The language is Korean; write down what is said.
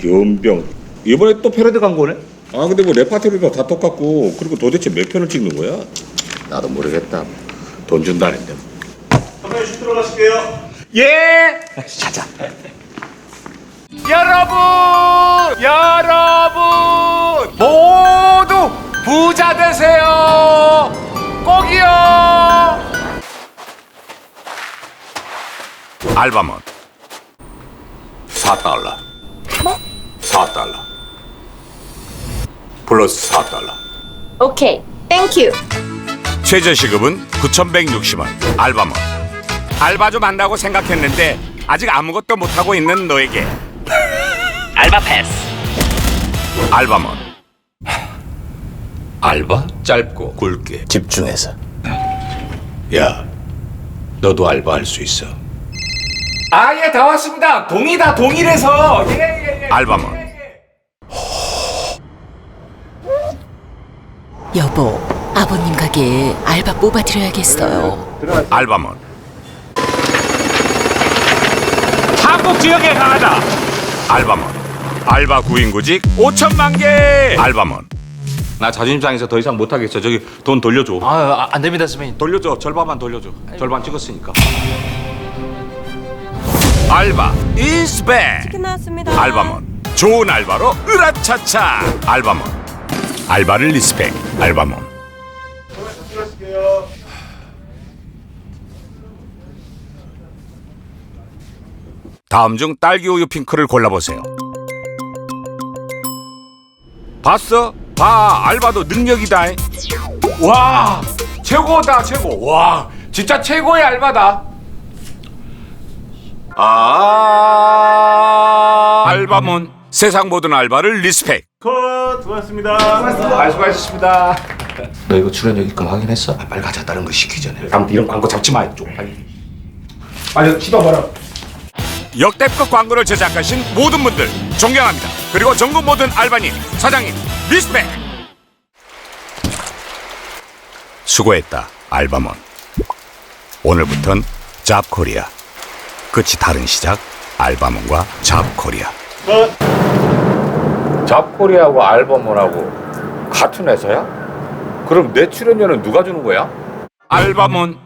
견병 이번에 또 패러디 간 거네? 아 근데 뭐 레파토리도 다 똑같고 그리고 도대체 몇 편을 찍는 거야? 나도 모르겠다 돈 준다는데 선배님 슛 들어가실게요. 예! 자자 여러분! 여러분! 모두 부자 되세요! 꼭이요! 알바몬 4달러 뭐? 4달러 플러스 4달러 오케이, 땡큐. 최저 시급은 9,160원 알바몬. 알바 좀 한다고 생각했는데 아직 아무것도 못 하고 있는 너에게. 알바 패스. 알바몬. 알바? 짧고 굵게. 집중해서. 야 너도 알바 할 수 있어. 아 예 다 왔습니다. 동이다 동일해서. 예 예 예. 알바몬 여보, 아버님 가게에 알바 뽑아드려야겠어요. 알바몬. 한국 지역에 강하다. 알바몬. 알바 구인구직 5천만 개. 알바몬. 나 자존심 상해서 더 이상 못하겠어. 저기 돈 돌려줘. 아, 안 됩니다 선배님. 돌려줘. 절반만 돌려줘. 절반 찍었으니까. 알바 이스백 나왔습니다. 알바몬. 좋은 알바로 으라차차. 알바몬 알바를 리스펙 알바몬. 다음 중 딸기 우유 핑크를 골라보세요. 봤어? 봐. 알바도 능력이다. 와 최고다 최고. 와 진짜 최고의 알바다. 아 알바몬. 세상 모든 알바를 리스펙 컷 수고하셨습니다. 아, 수고하셨습니다 너 이거 출연료 입금 확인했어? 아, 빨리 가자 다른 거 시키기 전에 아무튼 이런 광고 잡지 마 좀. 빨리 빨리 씹어버려 역대급 광고를 제작하신 모든 분들 존경합니다. 그리고 전국 모든 알바님, 사장님, 리스펙! 수고했다, 알바몬. 오늘부턴 잡코리아. 끝이 다른 시작, 알바몬과 잡코리아. 컷. 잡코리하고 알버몬하고 같은 회사야? 그럼 내 출연료는 누가 주는 거야? 알바몬